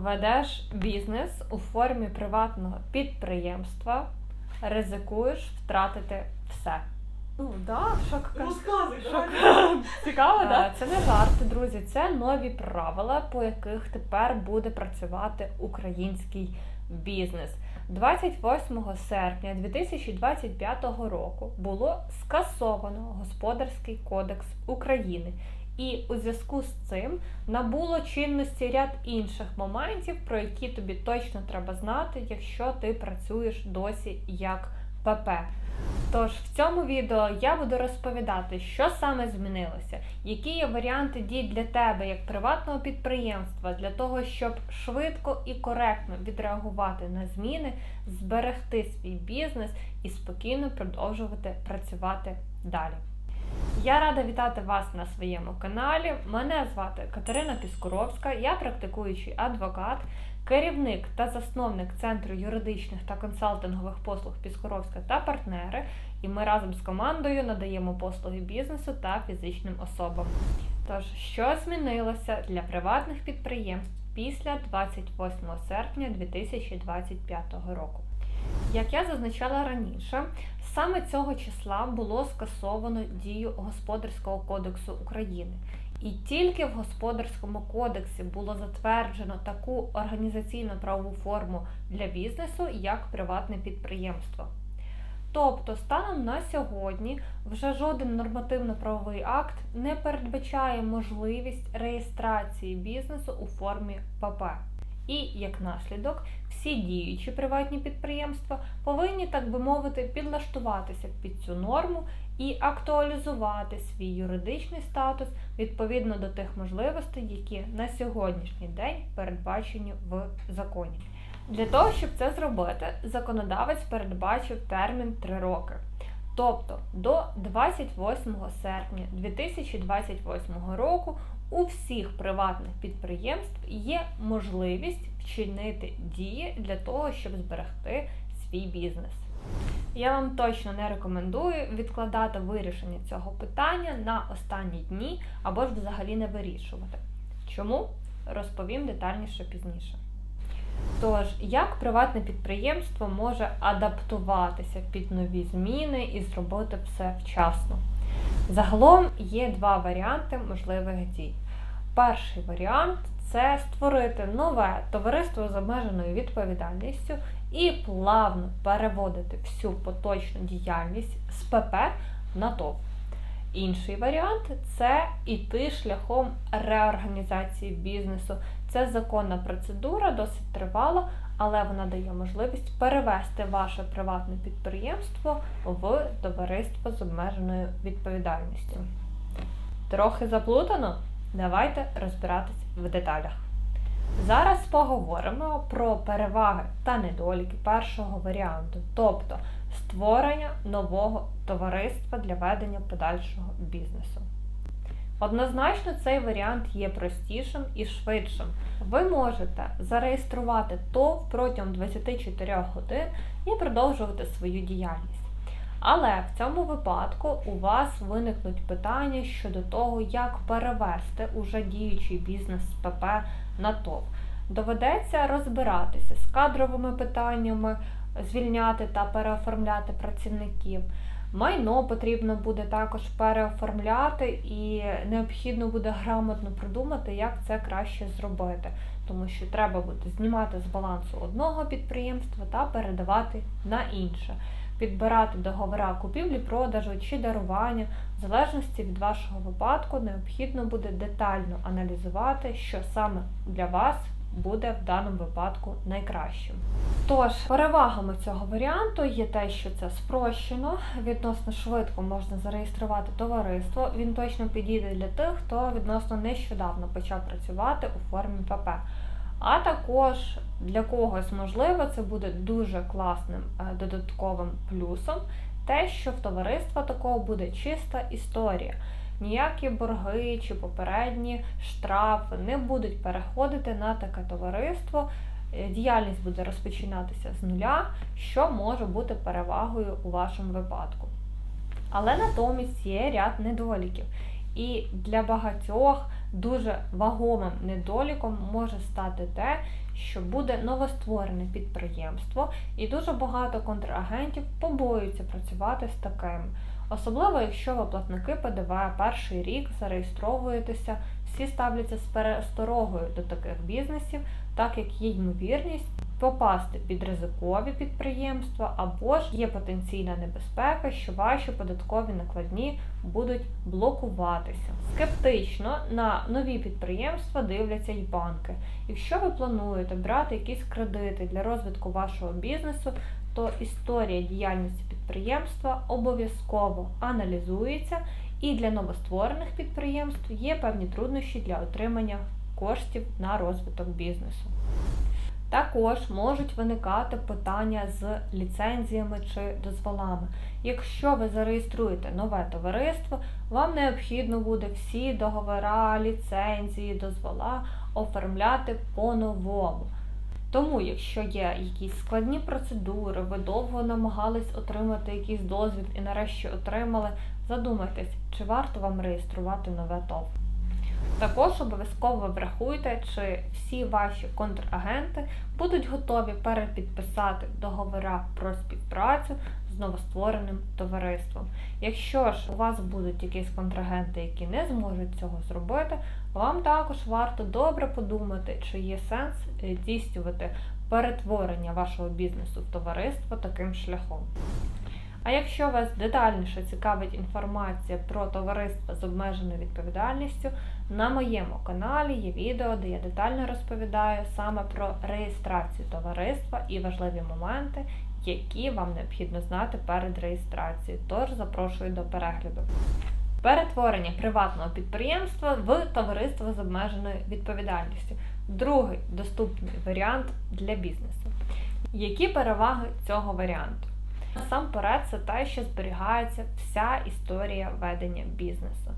Ведеш бізнес у формі приватного підприємства, ризикуєш втратити все. Ну, да, шок. Розказуй, Шок. Цікаво, так? Це не жарти, друзі. Це нові правила, по яких тепер буде працювати український бізнес. 28 серпня 2025 року було скасовано Господарський кодекс України. І у зв'язку з цим набуло чинності ряд інших моментів, про які тобі точно треба знати, якщо ти працюєш досі як ПП. Тож в цьому відео я буду розповідати, що саме змінилося, які є варіанти дій для тебе як приватного підприємства для того, щоб швидко і коректно відреагувати на зміни, зберегти свій бізнес і спокійно продовжувати працювати далі. Я рада вітати вас на своєму каналі. Мене звати Катерина Піскуровська, я практикуючий адвокат, керівник та засновник Центру юридичних та консалтингових послуг Піскуровська та партнери. І ми разом з командою надаємо послуги бізнесу та фізичним особам. Тож, що змінилося для приватних підприємств після 28 серпня 2025 року? Як я зазначала раніше, саме цього числа було скасовано дію Господарського кодексу України. І тільки в господарському кодексі було затверджено таку організаційно-правову форму для бізнесу, як приватне підприємство. Тобто, станом на сьогодні вже жоден нормативно-правовий акт не передбачає можливість реєстрації бізнесу у формі ПП. І як наслідок, всі діючі приватні підприємства повинні, так би мовити, підлаштуватися під цю норму і актуалізувати свій юридичний статус відповідно до тих можливостей, які на сьогоднішній день передбачені в законі. Для того, щоб це зробити, законодавець передбачив термін 3 роки. Тобто до 28 серпня 2028 року у всіх приватних підприємств є можливість вчинити дії для того, щоб зберегти свій бізнес. Я вам точно не рекомендую відкладати вирішення цього питання на останні дні або ж взагалі не вирішувати. Чому? Розповім детальніше пізніше. Тож, як приватне підприємство може адаптуватися під нові зміни і зробити все вчасно? Загалом є два варіанти можливих дій. Перший варіант це створити нове товариство з обмеженою відповідальністю і плавно переводити всю поточну діяльність з ПП на ТОВ. Інший варіант це іти шляхом реорганізації бізнесу. Це законна процедура, досить тривала, але вона дає можливість перевести ваше приватне підприємство в товариство з обмеженою відповідальністю. Трохи заплутано? Давайте розбиратись в деталях. Зараз поговоримо про переваги та недоліки першого варіанту, тобто створення нового товариства для ведення подальшого бізнесу. Однозначно, цей варіант є простішим і швидшим. Ви можете зареєструвати ТОВ протягом 24 годин і продовжувати свою діяльність. Але в цьому випадку у вас виникнуть питання щодо того, як перевести уже діючий бізнес з ПП на ТОВ. Доведеться розбиратися з кадровими питаннями, звільняти та переоформляти працівників. Майно потрібно буде також переоформляти, і необхідно буде грамотно продумати, як це краще зробити, тому що треба буде знімати з балансу одного підприємства та передавати на інше, підбирати договора купівлі-продажу чи дарування. В залежності від вашого випадку необхідно буде детально аналізувати, що саме для вас буде в даному випадку найкращим. Тож, перевагами цього варіанту є те, що це спрощено, відносно швидко можна зареєструвати товариство. Він точно підійде для тих, хто відносно нещодавно почав працювати у формі ПП. А також для когось, можливо, це буде дуже класним е, додатковим плюсом, те, що в товариства такого буде чиста історія. Ніякі борги чи попередні штрафи не будуть переходити на таке товариство. Е, Діяльність буде розпочинатися з нуля, що може бути перевагою у вашому випадку. Але натомість є ряд недоліків. І для багатьох дуже вагомим недоліком може стати те, що буде новостворене підприємство, і дуже багато контрагентів побоюються працювати з таким. Особливо, якщо ви платники ПДВ перший рік зареєстровуєтеся, всі ставляться з пересторогою до таких бізнесів, так як є ймовірність попасти під ризикові підприємства, або ж є потенційна небезпека, що ваші податкові накладні будуть блокуватися. Скептично на нові підприємства дивляться й банки. Якщо ви плануєте брати якісь кредити для розвитку вашого бізнесу, то історія діяльності підприємства обов'язково аналізується, і для новостворених підприємств є певні труднощі для отримання коштів на розвиток бізнесу. Також можуть виникати питання з ліцензіями чи дозволами. Якщо ви зареєструєте нове товариство, вам необхідно буде всі договори, ліцензії, дозвола оформляти по-новому. Тому, якщо є якісь складні процедури, ви довго намагались отримати якийсь дозвіл і нарешті отримали, задумайтесь, чи варто вам реєструвати нове ТОВ. Також обов'язково врахуйте, чи всі ваші контрагенти будуть готові перепідписати договора про співпрацю з новоствореним товариством. Якщо ж у вас будуть якісь контрагенти, які не зможуть цього зробити, вам також варто добре подумати, чи є сенс е, здійснювати перетворення вашого бізнесу в товариство таким шляхом. А якщо вас детальніше цікавить інформація про товариство з обмеженою відповідальністю, на моєму каналі є відео, де я детально розповідаю саме про реєстрацію товариства і важливі моменти, які вам необхідно знати перед реєстрацією. Тож запрошую до перегляду. Перетворення приватного підприємства в товариство з обмеженою відповідальністю. Другий доступний варіант для бізнесу. Які переваги цього варіанту? Насамперед, це те, що зберігається вся історія ведення бізнесу.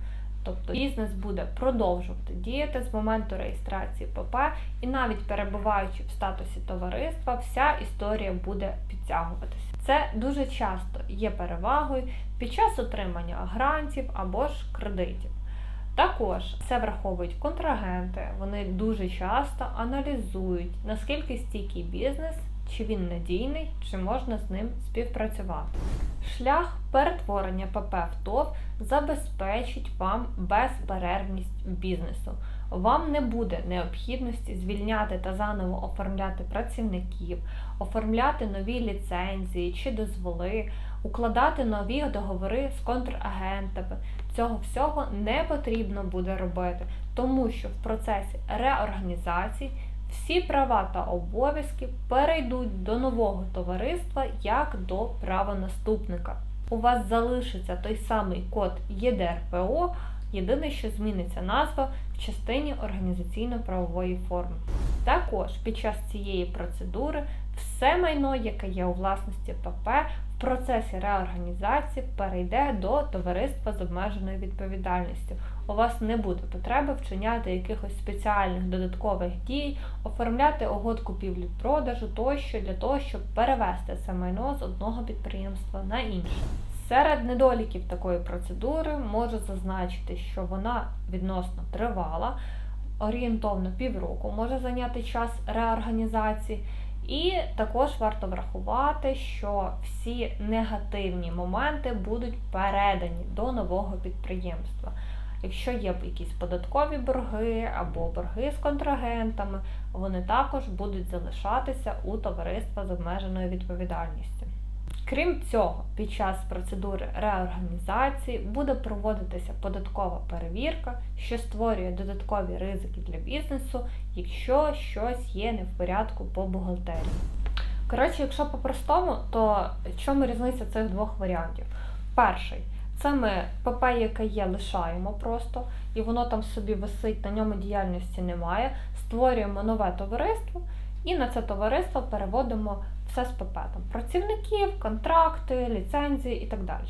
Тобто бізнес буде продовжувати діяти з моменту реєстрації ПП, і навіть перебуваючи в статусі товариства, вся історія буде підтягуватися. Це дуже часто є перевагою під час отримання грантів або ж кредитів. Також це враховують контрагенти, вони дуже часто аналізують, наскільки стійкий бізнес чи він надійний, чи можна з ним співпрацювати. Шлях перетворення ПП в ТОВ забезпечить вам безперервність бізнесу. Вам не буде необхідності звільняти та заново оформляти працівників, оформляти нові ліцензії чи дозволи, укладати нові договори з контрагентами. Цього всього не потрібно буде робити, тому що в процесі реорганізації всі права та обов'язки перейдуть до нового товариства як до правонаступника. У вас залишиться той самий код ЄДРПО, єдине, що зміниться назва в частині організаційно-правової форми. Також під час цієї процедури все майно, яке є у власності ПП, процесі реорганізації перейде до товариства з обмеженою відповідальністю. У вас не буде потреби вчиняти якихось спеціальних додаткових дій, оформляти угод купівлі-продажу тощо для того, щоб перевести це майно з одного підприємства на інше. Серед недоліків такої процедури можу зазначити, що вона відносно тривала, орієнтовно півроку може зайняти час реорганізації. І також варто врахувати, що всі негативні моменти будуть передані до нового підприємства. Якщо є якісь податкові борги або борги з контрагентами, вони також будуть залишатися у товариства з обмеженою відповідальністю. Крім цього, під час процедури реорганізації буде проводитися податкова перевірка, що створює додаткові ризики для бізнесу, якщо щось є не в порядку по бухгалтерії. Коротше, якщо по-простому, то в чому різниця цих двох варіантів? Перший це ми ПП, яке є, лишаємо просто, і воно там собі висить, на ньому діяльності немає. Створюємо нове товариство і на це товариство переводимо все з ПП. Там Працівників, контракти, ліцензії і так далі.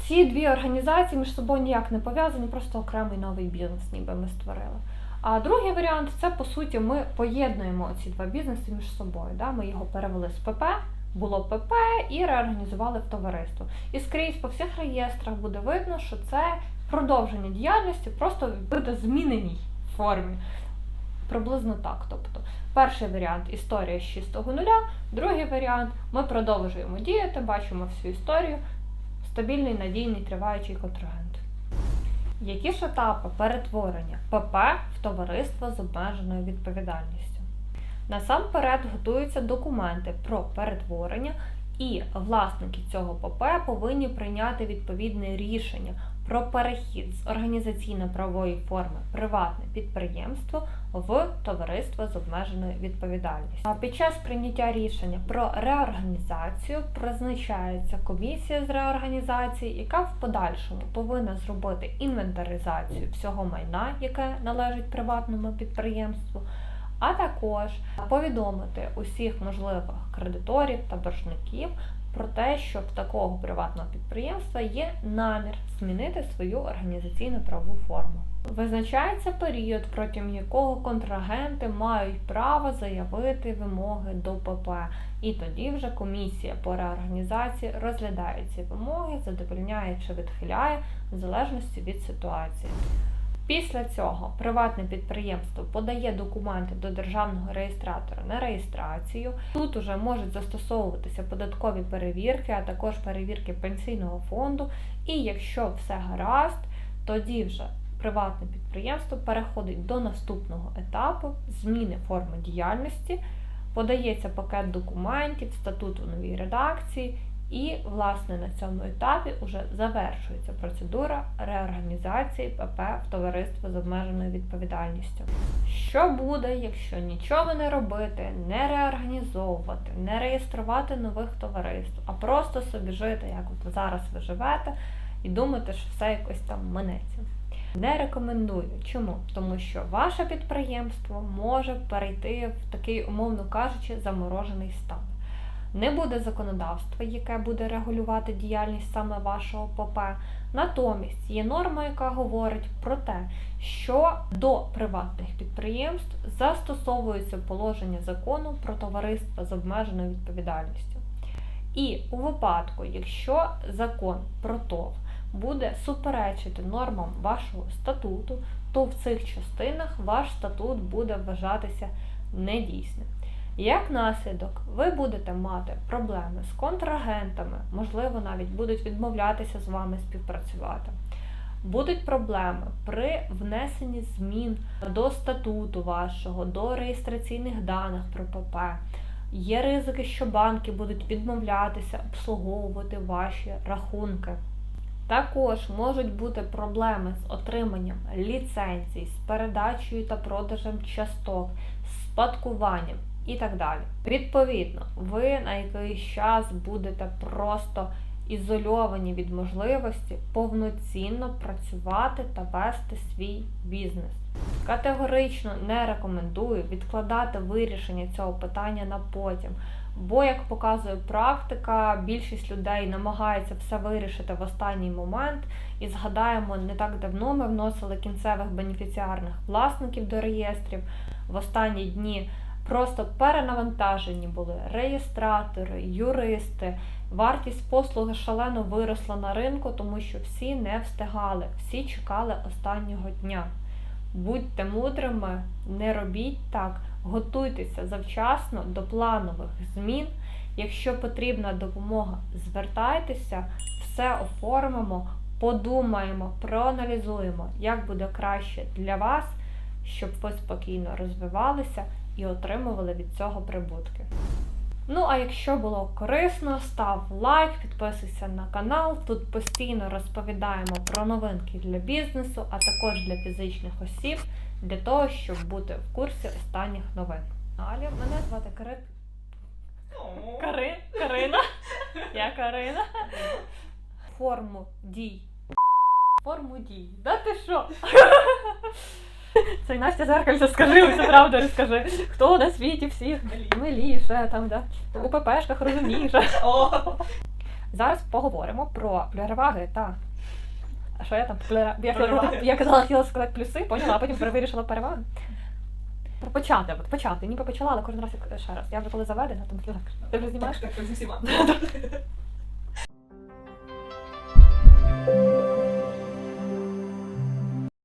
Ці дві організації між собою ніяк не пов'язані, просто окремий новий бізнес, ніби ми створили. А другий варіант це, по суті, ми поєднуємо ці два бізнеси між собою. Да? Ми його перевели з ПП, було ПП і реорганізували в товариство. І скрізь по всіх реєстрах буде видно, що це продовження діяльності просто в видозміненій формі. Приблизно так. Тобто, перший варіант історія з чистого нуля, другий варіант ми продовжуємо діяти, бачимо всю історію, стабільний, надійний, триваючий контрагент. Які ж етапи перетворення ПП в товариство з обмеженою відповідальністю? Насамперед готуються документи про перетворення, і власники цього ПП повинні прийняти відповідне рішення про перехід з організаційно-правової форми приватне підприємство в товариство з обмеженою відповідальністю. А під час прийняття рішення про реорганізацію призначається комісія з реорганізації, яка в подальшому повинна зробити інвентаризацію всього майна, яке належить приватному підприємству. А також повідомити усіх можливих кредиторів та боржників про те, що в такого приватного підприємства є намір змінити свою організаційну правову форму. Визначається період, протягом якого контрагенти мають право заявити вимоги до ПП, і тоді вже комісія по реорганізації розглядає ці вимоги, задовольняє чи відхиляє в залежності від ситуації. Після цього приватне підприємство подає документи до державного реєстратора на реєстрацію. Тут уже можуть застосовуватися податкові перевірки, а також перевірки пенсійного фонду. І якщо все гаразд, тоді вже приватне підприємство переходить до наступного етапу зміни форми діяльності, подається пакет документів, статут у новій редакції. І, власне, на цьому етапі вже завершується процедура реорганізації ПП в товариство з обмеженою відповідальністю. Що буде, якщо нічого не робити, не реорганізовувати, не реєструвати нових товариств, а просто собі жити, як от зараз ви живете, і думати, що все якось там минеться? Не рекомендую. Чому? Тому що ваше підприємство може перейти в такий, умовно кажучи, заморожений стан. Не буде законодавства, яке буде регулювати діяльність саме вашого ПП. Натомість є норма, яка говорить про те, що до приватних підприємств застосовується положення закону про товариство з обмеженою відповідальністю. І у випадку, якщо закон про ТОВ буде суперечити нормам вашого статуту, то в цих частинах ваш статут буде вважатися недійсним. Як наслідок, ви будете мати проблеми з контрагентами, можливо, навіть будуть відмовлятися з вами співпрацювати. Будуть проблеми при внесенні змін до статуту вашого, до реєстраційних даних про ПП. Є ризики, що банки будуть відмовлятися обслуговувати ваші рахунки. Також можуть бути проблеми з отриманням ліцензій, з передачею та продажем часток, з спадкуванням і так далі. Відповідно, ви на якийсь час будете просто ізольовані від можливості повноцінно працювати та вести свій бізнес. Категорично не рекомендую відкладати вирішення цього питання на потім. Бо, як показує практика, більшість людей намагається все вирішити в останній момент. І згадаємо, не так давно ми вносили кінцевих бенефіціарних власників до реєстрів. В останні дні просто перенавантажені були реєстратори, юристи. Вартість послуги шалено виросла на ринку, тому що всі не встигали, всі чекали останнього дня. Будьте мудрими, не робіть так, готуйтеся завчасно до планових змін. Якщо потрібна допомога, звертайтеся, все оформимо, подумаємо, проаналізуємо, як буде краще для вас, щоб ви спокійно розвивалися і отримували від цього прибутки. Ну, а якщо було корисно, став лайк, підписуйся на канал. Тут постійно розповідаємо про новинки для бізнесу, а також для фізичних осіб, для того, щоб бути в курсі останніх новин. Далі мене звати Кари... Кари... Карина. Я Карина. Форму дій. Форму дій. Да ти що? Це й Настя Зеркальце, скажи всю правду розкажи. Хто на світі всіх миліше, там, да, у ППшках розумніше. Зараз поговоримо про переваги та. А що я там? Плера- Я, Переваги. я казала, хотіла сказати плюси, поняла, а потім вирішила переваги. Про Почати, от почати. Ніби почала, але кожен раз як ще раз. Я вже коли заведена, тому так. Ти вже знімаєш? Так, так, так, з усіма.